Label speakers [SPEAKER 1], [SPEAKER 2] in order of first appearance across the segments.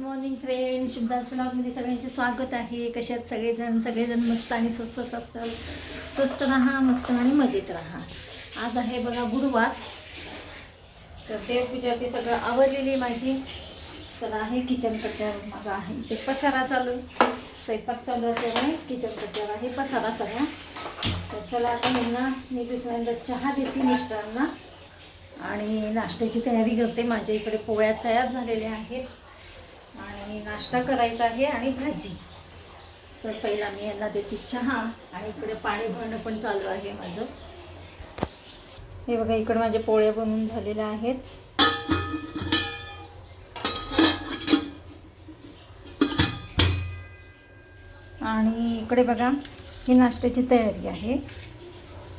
[SPEAKER 1] Morning friend शुभदास ब्लॉगमध्ये सगळ्यांचे स्वागत आहे. कशात सगळेजण? सगळेजण मस्त आणि स्वस्तच असतात. स्वस्त राहा मस्त आणि मजेत राहा. आज आहे बघा गुरुवार. तर देवपूजा ती सगळं आवडलेली आहे माझी. तर आहे किचन कट्ट्यावर माझा आहे ते पसारा चालू. स्वयंपाक चालू असल्यामुळे किचन कट्ट्यावर आहे पसारा सगळा. तर चला आता यांना मी दुसऱ्यांदा चहा देते मिस्टरांना. आणि नाश्त्याची तयारी करते. माझ्या इकडे पोळ्या तयार झालेल्या आहेत. आणि नाश्ता करायचा आहे आणि भाजी. तर पहिला मी यांना देते चहा आणि इकडे पाणी भरणं पण चालू आहे माझं. हे बघा इकडे माझ्या पोळ्या बनवून झालेल्या आहेत. आणि इकडे बघा ही नाश्त्याची तयारी आहे.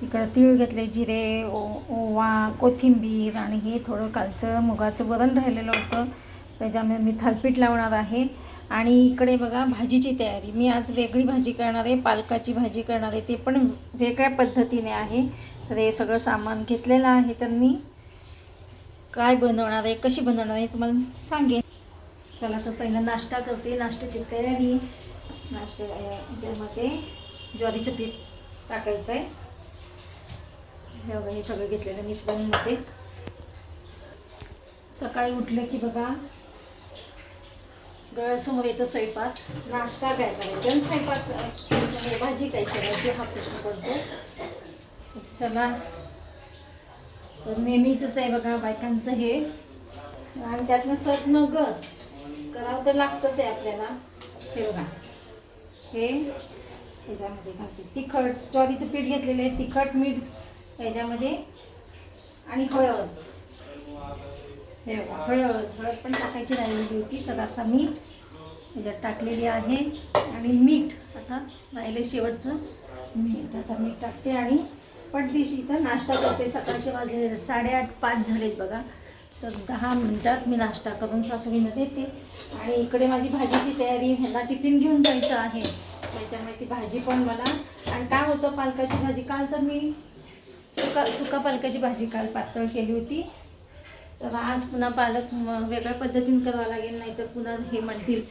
[SPEAKER 1] इकडं तीळ घेतले जिरे ओ ओवा कोथिंबीर आणि हे थोडं कालचं मुगाचं वरण राहिलेलं होतं. त्याच्यामुळे मी थालपीठ लावणार आहे. आणि इकडे बघा भाजीची तयारी. मी आज वेगळी भाजी करणार आहे पालकाची भाजी करणार आहे. ते पण वेगळ्या पद्धतीने आहे. तर हे सगळं सामान घेतलेलं आहे. तर मी काय बनवणार आहे कशी बनवणार आहे तुम्हाला सांगेन. चला तर पहिलं नाश्ता करते. नाश्त्याची तयारी. नाश्त्यामध्ये ज्वारीचं पीठ टाकायचं आहे हे बघा हे सगळं घेतलेलं मिश्रणमध्ये. सकाळी उठलं की बघा डोळ्यासमोर येतं स्वयंपाक. नाश्ता काय करायचा स्वयंपाक म्हणजे भाजी काय करायची हा प्रश्न पडतो. चला. तर नेहमीचंच आहे बघा बायकांचं हे. आणि त्यातनं सत न ग करावं तर लागतंच आहे आपल्याला. हे बघा. हे याच्यामध्ये घालते. तिखट ज्वारीचं पीठ घेतलेलं आहे. तिखट मीठ त्याच्यामध्ये आणि हळद. हे बघा हळद हळद पण टाकायची राहिलेली होती. तर आता मी त्याच्यात टाकलेली आहे. आणि मीठ आता राहिले शेवटचं. मीठ आता मीठ टाकते आणि पटदिशी इथं नाश्ता करते. सकाळचे वाजले साडेआठ पाच झालेत बघा. तर दहा मिनटात मी नाश्ता करून सासवीनं देते. आणि इकडे माझी भाजीची तयारी ह्यांना टिफिन घेऊन जायचं आहे. त्याच्यामुळे ती भाजी पण मला आणि काय होतं पालकाची भाजी काल तर मी सुका सुका पालकाची भाजी काल पातळ केली होती. तर आज पुन्हा पालक वेगळ्या पद्धतीने करावं लागेल नाही तर पुन्हा हे म्हणतील.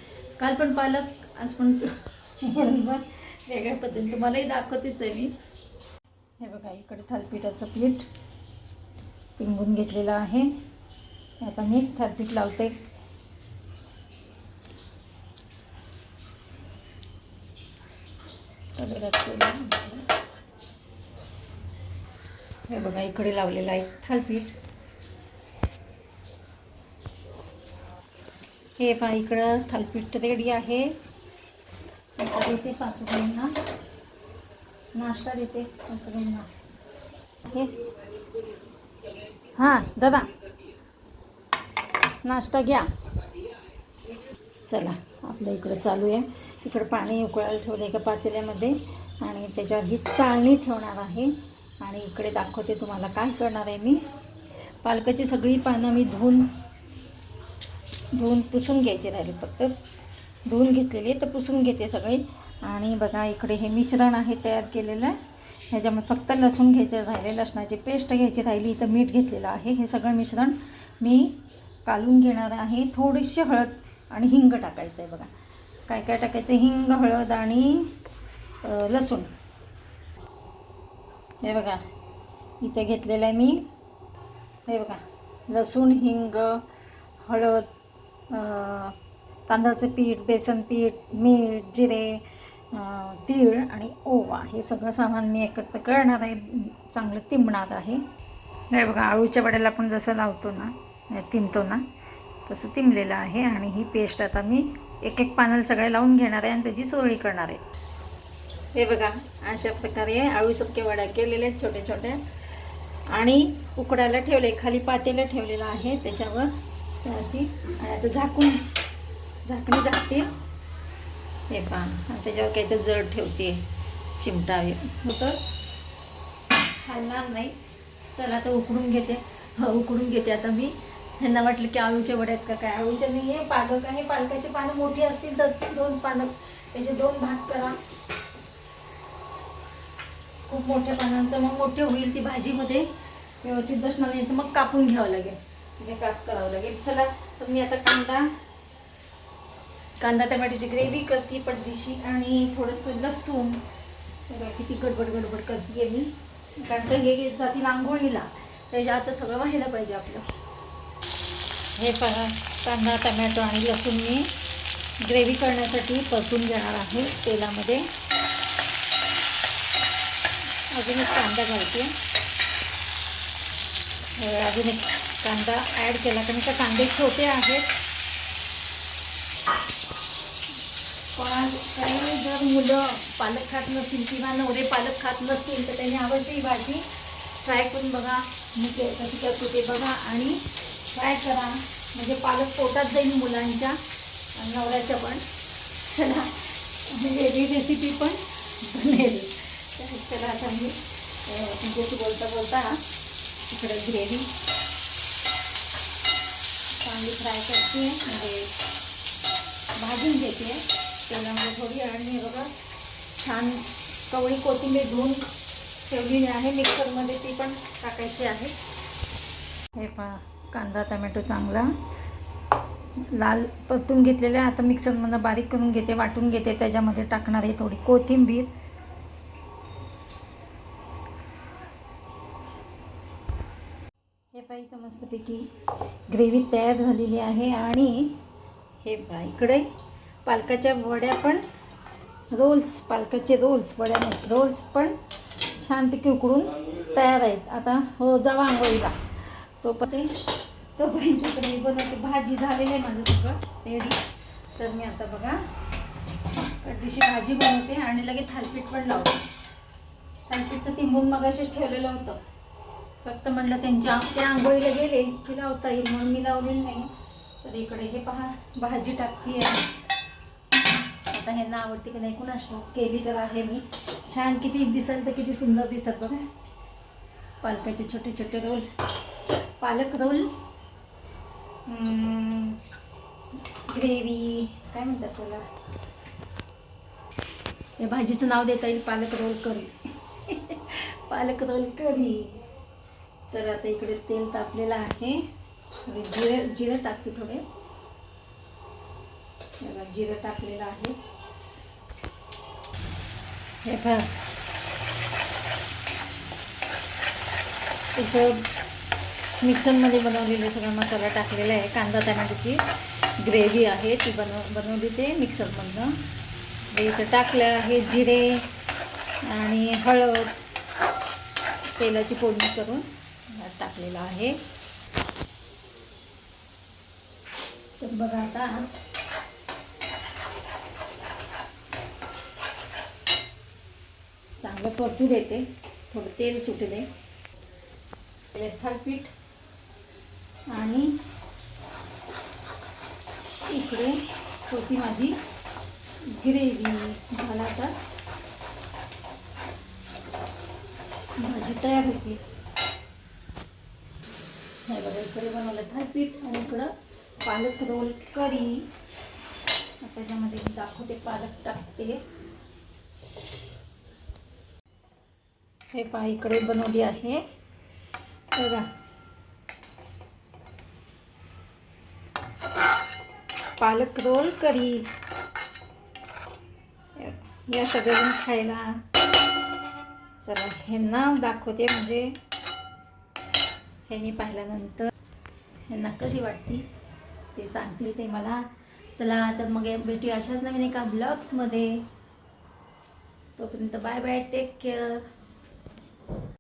[SPEAKER 1] काल पण पालक आज पण म्हणून मग वेगळ्या पद्धतीने. तुम्हालाही दाखवतेच आहे मी. हे बघा इकडे थालपीठाचं पीठ पिंगून घेतलेलं आहे. आता मी थालपीठ लावते. हे बघा इकडे लावलेलं आहे थालपीठ. हे पहा इकडं थालपीठ रेडी आहे. आता देते सासूबाईंना. नाश्ता देते सासूबाईंना. हे हां दादा. नाश्ता घ्या. चला आपल्या इकडं चालू आहे. इकडं पाणी उकळायला ठेवलं एका पातेल्यामध्ये. आणि त्याच्यावर ही चाळणी ठेवणार आहे. आणि इकडे दाखवते तुम्हाला काय करणार आहे मी. पालकाची सगळी पानं मी धुवून धुवून पुसून घ्यायची राहिली फक्त. धुवून घेतलेली तर पुसून घेते सगळे. आणि बघा इकडे हे मिश्रण आहे तयार केलेलं. ह्याच्यामध्ये फक्त लसूण घ्यायचं राहिले लसणाची पेस्ट घ्यायची राहिली इथं मीठ घेतलेलं आहे. हे सगळं मिश्रण मी कालून घेणार आहे. थोडीशी हळद आणि हिंग टाकायचं आहे बघा. काय काय टाकायचं हिंग हळद आणि लसूण. हे बघा इथे घेतलेलं आहे मी. हे बघा लसूण हिंग हळद तांदळाचं पीठ बेसन पीठ मीठ जिरे तीळ आणि ओवा हे सगळं सामान मी एकत्र करणार आहे. चांगलं तिंबणार आहे. हे बघा आळूच्या वड्याला आपण जसं लावतो ना तिंबतो ना तसं तिंबलेलं आहे आणि ही पेस्ट आता मी एक एक पानाला सगळे लावून घेणार आहे आणि त्याची सोळी करणार आहे. हे बघा अशा प्रकारे आळूसारख्या वड्या केलेल्या आहेत छोट्या छोट्या आणि उकडायला ठेवले खाली पातेलं ठेवलेलं आहे त्याच्यावर तर अशी आणि आता झाकून झाकणी झाकते. हे पहा आणि त्याच्यावर काही तर जड ठेवते. चिमटा होतं? हलणार नाही. चला आता उकडून घेते. हो उकडून घेते. आता मी. ह्यांना वाटलं की आळूच्या वड्यात का काय? आळूच्या नाही आहे. पालक आहे. पालकाची पानं मोठी असतील तर दोन पानं त्याचे दोन भाग करा. खूप मोठ्या पानांचं. मग मोठे होईल ती भाजीमध्ये. व्यवस्थित बसणार नाही तर मग कापून घ्यावं लागेल. म्हणजे काप करावं लागेल. चला तर मी आता कांदा कांदा टमॅटोची ग्रेव्ही करते पडदिशी आणि थोडंसं लसूण. किती गडबड गडबड करते मी. कारण का हे जातील आंघोळीला त्याच्या आता सगळं व्हायला पाहिजे आपलं. हे पहा कांदा टमॅटो आणि लसूण मी ग्रेव्ही करण्यासाठी परतून घेणार आहे तेलामध्ये. अजून एक कांदा घालते. अजून एक कांदा ॲड केला. कारण का कांदे छोटे आहेत. पण काही जर मुलं पालक खात नसतील किंवा नवरे पालक खात नसतील तर त्यांनी अवश्य ही भाजी ट्राय करून बघा. मी ते कशी करतो ते बघा आणि ट्राय करा. म्हणजे पालक पोटात जाईल मुलांच्या नवऱ्याच्या पण. चला. म्हणजे वेगळी रेसिपी पण बनेल. तर चला आता मी तुमच्याशी बोलता बोलता इकडे ग्रेव्ही चांगली फ्राय करते म्हणजे भाजून घेते. तेलामध्ये म्हणजे थोडी आणि बघा छान कवळी कोथिंबीर धुवून ठेवलेली आहे. मिक्सरमध्ये ती पण टाकायची आहे. हे पहा कांदा टमॅटो चांगला लाल परतून घेतलेले आहे. आता मिक्सरमधनं बारीक करून घेते वाटून घेते. त्याच्यामध्ये टाकणार आहे थोडी कोथिंबीर हे पाहिजे तर मस्तपैकी ग्रेव्ही तयार झालेली आहे आणि हे बघा इकडे पालकाच्या वड्या पण रोल्स पालकाचे रोल्स वड्या नाही रोल्स पण छानपैकी उकडून तयार आहेत. आता हो जावा आंघोळीला. तो पण तो पण इकडे बनवते. भाजी झालेली आहे माझं सगळं रेडी तर मी आता बघा कडीशी भाजी बनवते आणि लगेच थालपीठ पण लावते. थालपीठचं तिंबून मग ठेवलेलं होतं. फक्त म्हटलं त्यांच्या ते आंघोळीला गेले की लावता येईल म्हणून मी लावलेलं नाही. तर इकडे हे पहा भाजी टाकते आता ह्यांना आवडते की नाही कुणाशी केली तर आहे मी. छान किती दिसेल तर किती सुंदर दिसतात बघा. पालकाचे छोटे छोटे रोल. पालक रोल. ग्रेव्ही काय म्हणतात त्याला? या भाजीचं नाव देता येईल पालक रोल करी. पालक रोल करी. चल आता इकडे तेल तापलेलं आहे. थोडे जिरे जिरे टाकते थोडे. बघा, जिरं टाकलेलं आहे. हे पहा. इथं मिक्सरमध्ये बनवलेले सगळा मसाला टाकलेला आहे. कांदा टमाट्याची ग्रेव्ही आहे. ती बनव बनवली ते मिक्सरमधनं. इथं टाकलं आहे जिरे आणि हळद तेलाची फोडणी करून. यात टाकलेलं आहे. तर बघा आता चांगलं परतू देते थोडं तेल सुटू दे पीठ आणि इकडे होती माझी ग्रेव्ही. झाला आता भाजी तयार होती. नाही बघा इकडे बनवलं थालपीठ आणि इकडं पालक रोल करी. त्याच्यामध्ये मी दाखवते पालक टाकते. हे पहा इकडे बनवली आहे. बघा. पालक रोल करी. या सगळेजण खायला. चला ह्यांना दाखवते म्हणजे ह्यांनी पाहिल्यानंतर ह्यांना कशी वाटते ते सांगतील ते मला. चला तर मग भेटूया अशाच नवीन एका ब्लॉग्समध्ये तोपर्यंत बाय बाय टेक केअर